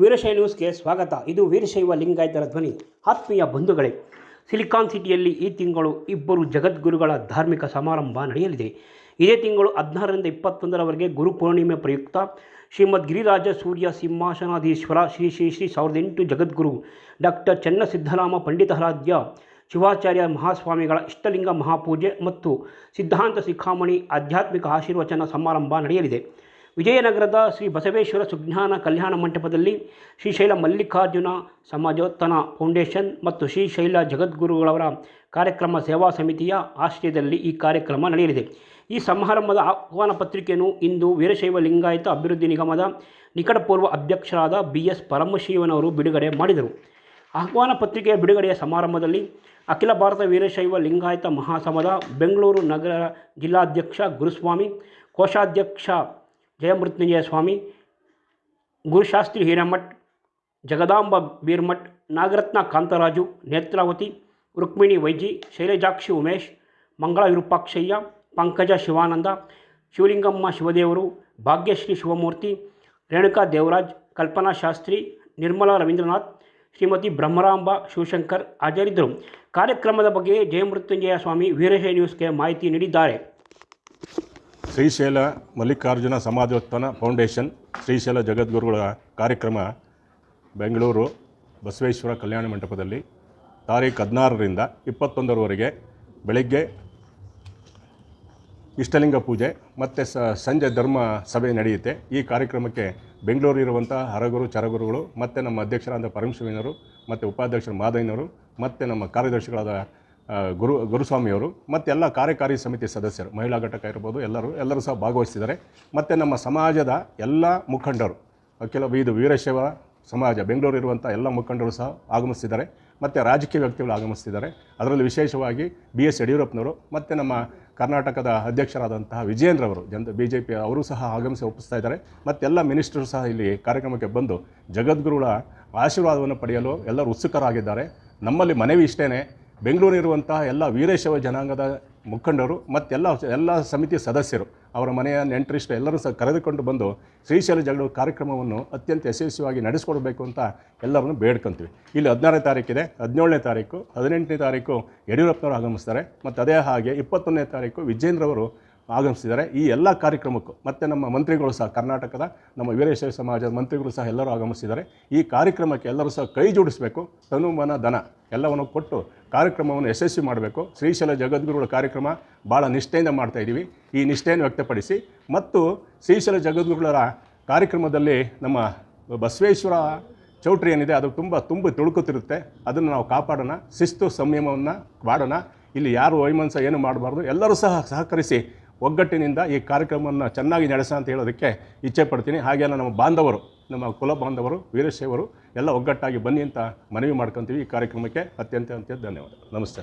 ವೀರಶೈವ ನ್ಯೂಸ್ಗೆ ಸ್ವಾಗತ. ಇದು ವೀರಶೈವ ಲಿಂಗಾಯತರ ಧ್ವನಿ. ಆತ್ಮೀಯ ಬಂಧುಗಳೇ, ಸಿಲಿಕಾನ್ ಸಿಟಿಯಲ್ಲಿ ಈ ತಿಂಗಳು ಇಬ್ಬರು ಜಗದ್ಗುರುಗಳ ಧಾರ್ಮಿಕ ಸಮಾರಂಭ ನಡೆಯಲಿದೆ. ಇದೇ ತಿಂಗಳು ಹದಿನಾರರಿಂದ ಇಪ್ಪತ್ತೊಂದರವರೆಗೆ ಗುರು ಪೂರ್ಣಿಮೆ ಪ್ರಯುಕ್ತ ಶ್ರೀಮದ್ ಗಿರಿರಾಜ ಸೂರ್ಯ ಸಿಂಹಾಸನಾಧೀಶ್ವರ ಶ್ರೀ ಶ್ರೀ ಶ್ರೀ ಸಾವಿರದ ಎಂಟು ಜಗದ್ಗುರು ಡಾಕ್ಟರ್ ಚನ್ನಸಿದ್ಧರಾಮ ಪಂಡಿತಾರಾಧ್ಯ, ಶಿವಾಚಾರ್ಯ ಮಹಾಸ್ವಾಮಿಗಳ ಇಷ್ಟಲಿಂಗ ಮಹಾಪೂಜೆ ಮತ್ತು ಸಿದ್ಧಾಂತ ಶಿಖಾಮಣಿ ಆಧ್ಯಾತ್ಮಿಕ ಆಶೀರ್ವಚನ ಸಮಾರಂಭ ನಡೆಯಲಿದೆ. ವಿಜಯನಗರದ ಶ್ರೀ ಬಸವೇಶ್ವರ ಸುಜ್ಞಾನ ಕಲ್ಯಾಣ ಮಂಟಪದಲ್ಲಿ ಶ್ರೀಶೈಲ ಮಲ್ಲಿಕಾರ್ಜುನ ಸಮಾಜೋತ್ಥಾನ ಫೌಂಡೇಶನ್ ಮತ್ತು ಶ್ರೀಶೈಲ ಜಗದ್ಗುರುಗಳವರ ಕಾರ್ಯಕ್ರಮ ಸೇವಾ ಸಮಿತಿಯ ಆಶ್ರಯದಲ್ಲಿ ಈ ಕಾರ್ಯಕ್ರಮ ನಡೆಯಲಿದೆ. ಈ ಸಮಾರಂಭದ ಆಹ್ವಾನ ಪತ್ರಿಕೆಯನ್ನು ಇಂದು ವೀರಶೈವ ಲಿಂಗಾಯತ ಅಭಿವೃದ್ಧಿ ನಿಗಮದ ನಿಕಟಪೂರ್ವ ಅಧ್ಯಕ್ಷರಾದ ಬಿ ಎಸ್ ಪರಮಶಿವನವರು ಬಿಡುಗಡೆ ಮಾಡಿದರು. ಆಹ್ವಾನ ಪತ್ರಿಕೆಯ ಬಿಡುಗಡೆಯ ಸಮಾರಂಭದಲ್ಲಿ ಅಖಿಲ ಭಾರತ ವೀರಶೈವ ಲಿಂಗಾಯತ ಮಹಾಸಭಾದ ಬೆಂಗಳೂರು ನಗರ ಜಿಲ್ಲಾಧ್ಯಕ್ಷ ಗುರುಸ್ವಾಮಿ, ಕೋಶಾಧ್ಯಕ್ಷ ಜಯಮೃತ್ಯುಂಜಯ ಸ್ವಾಮಿ, ಗುರುಶಾಸ್ತ್ರಿ ಹಿರೇಮಠ್, ಜಗದಾಂಬ ಬೀರ್ಮಠ್, ನಾಗರತ್ನ ಕಾಂತರಾಜು, ನೇತ್ರಾವತಿ, ರುಕ್ಮಿಣಿ ವೈಜಿ, ಶೈಲಜಾಕ್ಷಿ ಉಮೇಶ್ ಮಂಗಳ ವಿರೂಪಾಕ್ಷಯ್ಯ ಪಂಕಜ ಶಿವಾನಂದ, ಶಿವಲಿಂಗಮ್ಮ ಶಿವದೇವರು, ಭಾಗ್ಯಶ್ರೀ ಶಿವಮೂರ್ತಿ, ರೇಣುಕಾ ದೇವರಾಜ್, ಕಲ್ಪನಾ ಶಾಸ್ತ್ರಿ, ನಿರ್ಮಲಾ ರವೀಂದ್ರನಾಥ್, ಶ್ರೀಮತಿ ಬ್ರಹ್ಮರಾಂಬ ಶಿವಶಂಕರ್ ಹಾಜರಿದ್ದರು. ಕಾರ್ಯಕ್ರಮದ ಬಗ್ಗೆ ಜಯಮೃತ್ಯುಂಜಯ ಸ್ವಾಮಿ ವೀರಶೈ ನ್ಯೂಸ್ಗೆ ಮಾಹಿತಿ ನೀಡಿದ್ದಾರೆ. ಶ್ರೀಶೈಲ ಮಲ್ಲಿಕಾರ್ಜುನ ಸಮಾಜೋತ್ಥಾನ ಫೌಂಡೇಶನ್, ಶ್ರೀಶೈಲ ಜಗದ್ಗುರುಗಳ ಕಾರ್ಯಕ್ರಮ, ಬೆಂಗಳೂರು ಬಸವೇಶ್ವರ ಕಲ್ಯಾಣ ಮಂಟಪದಲ್ಲಿ ತಾರೀಖು ಹದಿನಾರರಿಂದ ಇಪ್ಪತ್ತೊಂದರವರೆಗೆ ಬೆಳಗ್ಗೆ ಇಷ್ಟಲಿಂಗ ಪೂಜೆ ಮತ್ತು ಸ, ಸಂಜೆ ಧರ್ಮ ಸಭೆ ನಡೆಯುತ್ತೆ. ಈ ಕಾರ್ಯಕ್ರಮಕ್ಕೆ ಬೆಂಗಳೂರು ಇರುವಂಥ ಹರಗುರು, ಚರಗುರುಗಳು ಮತ್ತು ನಮ್ಮ ಅಧ್ಯಕ್ಷರಾದ ಪರಮಶಿವನವರು ಮತ್ತು ಉಪಾಧ್ಯಕ್ಷರು ಮಾದಯ್ಯನವರು ಮತ್ತು ನಮ್ಮ ಕಾರ್ಯದರ್ಶಿಗಳಾದ ಗುರು, ಗುರುಸ್ವಾಮಿಯವರು, ಮತ್ತು ಎಲ್ಲ ಕಾರ್ಯಕಾರಿ ಸಮಿತಿ ಸದಸ್ಯರು, ಮಹಿಳಾ ಘಟಕ ಇರ್ಬೋದು, ಎಲ್ಲರೂ ಎಲ್ಲರೂ ಸಹ ಭಾಗವಹಿಸಿದ್ದಾರೆ ಮತ್ತು ನಮ್ಮ ಸಮಾಜದ ಎಲ್ಲ ಮುಖಂಡರು ಕೆಲವು ಇದು ವೀರಶೈವ ಸಮಾಜ, ಬೆಂಗಳೂರು ಇರುವಂಥ ಎಲ್ಲ ಮುಖಂಡರು ಸಹ ಆಗಮಿಸಿದ್ದಾರೆ ಮತ್ತು ರಾಜಕೀಯ ವ್ಯಕ್ತಿಗಳು ಆಗಮಿಸ್ತಿದ್ದಾರೆ. ಅದರಲ್ಲಿ ವಿಶೇಷವಾಗಿ ಬಿ ಎಸ್ ಯಡಿಯೂರಪ್ಪನವರು, ಮತ್ತು ನಮ್ಮ ಕರ್ನಾಟಕದ ಅಧ್ಯಕ್ಷರಾದಂತಹ ವಿಜೇಂದ್ರವರು ಜನ ಬಿ ಜೆ ಪಿ ಅವರು ಸಹ ಆಗಮಿಸಿ ಒಪ್ಪಿಸ್ತಾ ಇದ್ದಾರೆ. ಮತ್ತೆಲ್ಲ ಮಿನಿಸ್ಟರು ಸಹ ಇಲ್ಲಿ ಕಾರ್ಯಕ್ರಮಕ್ಕೆ ಬಂದು ಜಗದ್ಗುರುಗಳ ಆಶೀರ್ವಾದವನ್ನು ಪಡೆಯಲು ಎಲ್ಲರೂ ಉತ್ಸುಕರಾಗಿದ್ದಾರೆ. ನಮ್ಮಲ್ಲಿ ಮನವಿ ಇಷ್ಟೇ ಬೆಂಗಳೂರಿರುವಂತಹ ಎಲ್ಲ ವೀರೇಶವ ಜನಾಂಗದ ಮುಖಂಡರು ಮತ್ತೆಲ್ಲ ಎಲ್ಲ ಎಲ್ಲ ಸಮಿತಿ ಸದಸ್ಯರು ಅವರ ಮನೆಯ ನೆಂಟರಿಷ್ಟ ಎಲ್ಲರೂ ಸಹ ಕರೆದುಕೊಂಡು ಬಂದು ಶ್ರೀಶೈಲ ಜಗಳ ಕಾರ್ಯಕ್ರಮವನ್ನು ಅತ್ಯಂತ ಯಶಸ್ವಿಯಾಗಿ ನಡೆಸ್ಕೊಡ್ಬೇಕು ಅಂತ ಎಲ್ಲರನ್ನು ಬೇಡ್ಕೊಂತೀವಿ. ಇಲ್ಲಿ ಹದಿನಾರನೇ ತಾರೀಕಿದೆ, ಹದಿನೇಳನೇ ತಾರೀಕು, ಹದಿನೆಂಟನೇ ತಾರೀಕು ಯಡಿಯೂರಪ್ಪನವರು ಆಗಮಿಸ್ತಾರೆ. ಮತ್ತು ಅದೇ ಹಾಗೆ ಇಪ್ಪತ್ತೊಂದನೇ ತಾರೀಕು ವಿಜೇಂದ್ರವರು ಆಗಮಿಸಿದ್ದಾರೆ. ಈ ಎಲ್ಲ ಕಾರ್ಯಕ್ರಮಕ್ಕೂ ಮತ್ತು ನಮ್ಮ ಮಂತ್ರಿಗಳು ಸಹ, ಕರ್ನಾಟಕದ ನಮ್ಮ ವೀರಶೈವ ಸಮಾಜದ ಮಂತ್ರಿಗಳು ಸಹ ಎಲ್ಲರೂ ಆಗಮಿಸಿದ್ದಾರೆ. ಈ ಕಾರ್ಯಕ್ರಮಕ್ಕೆ ಎಲ್ಲರೂ ಸಹ ಕೈ ಜೋಡಿಸಬೇಕು. ತನು ದನ ಎಲ್ಲವನ್ನು ಕೊಟ್ಟು ಕಾರ್ಯಕ್ರಮವನ್ನು ಯಶಸ್ವಿ ಮಾಡಬೇಕು. ಶ್ರೀಶೈಲ ಜಗದ್ಗುರುಗಳ ಕಾರ್ಯಕ್ರಮ ಭಾಳ ನಿಷ್ಠೆಯಿಂದ ಮಾಡ್ತಾ ಇದ್ದೀವಿ. ಈ ನಿಷ್ಠೆಯನ್ನು ವ್ಯಕ್ತಪಡಿಸಿ ಮತ್ತು ಶ್ರೀಶೈಲ ಜಗದ್ಗುರುಗಳ ಕಾರ್ಯಕ್ರಮದಲ್ಲಿ ನಮ್ಮ ಬಸವೇಶ್ವರ ಚೌಟ್ರಿ ಏನಿದೆ, ಅದು ತುಂಬ ತುಂಬ ತುಳುಕುತ್ತಿರುತ್ತೆ. ಅದನ್ನು ನಾವು ಕಾಪಾಡೋಣ. ಶಿಸ್ತು ಸಂಯಮವನ್ನು ಮಾಡೋಣ. ಇಲ್ಲಿ ಯಾರು ವೈಮನಸ ಏನು ಮಾಡಬಾರ್ದು, ಎಲ್ಲರೂ ಸಹ ಸಹಕರಿಸಿ ಒಗ್ಗಟ್ಟಿನಿಂದ ಈ ಕಾರ್ಯಕ್ರಮವನ್ನು ಚೆನ್ನಾಗಿ ನಡೆಸ ಅಂತ ಹೇಳೋದಕ್ಕೆ ಇಚ್ಛೆ ಪಡ್ತೀನಿ. ಹಾಗೆಲ್ಲ ನಮ್ಮ ಬಾಂಧವರು, ನಮ್ಮ ಕುಲ ಬಾಂಧವರು, ವೀರಶೈವರು ಎಲ್ಲ ಒಗ್ಗಟ್ಟಾಗಿ ಬನ್ನಿ ಅಂತ ಮನವಿ ಮಾಡ್ಕೊತೀವಿ ಈ ಕಾರ್ಯಕ್ರಮಕ್ಕೆ. ಅತ್ಯಂತ ಅತ್ಯಂತ ಧನ್ಯವಾದ ನಮಸ್ತೆ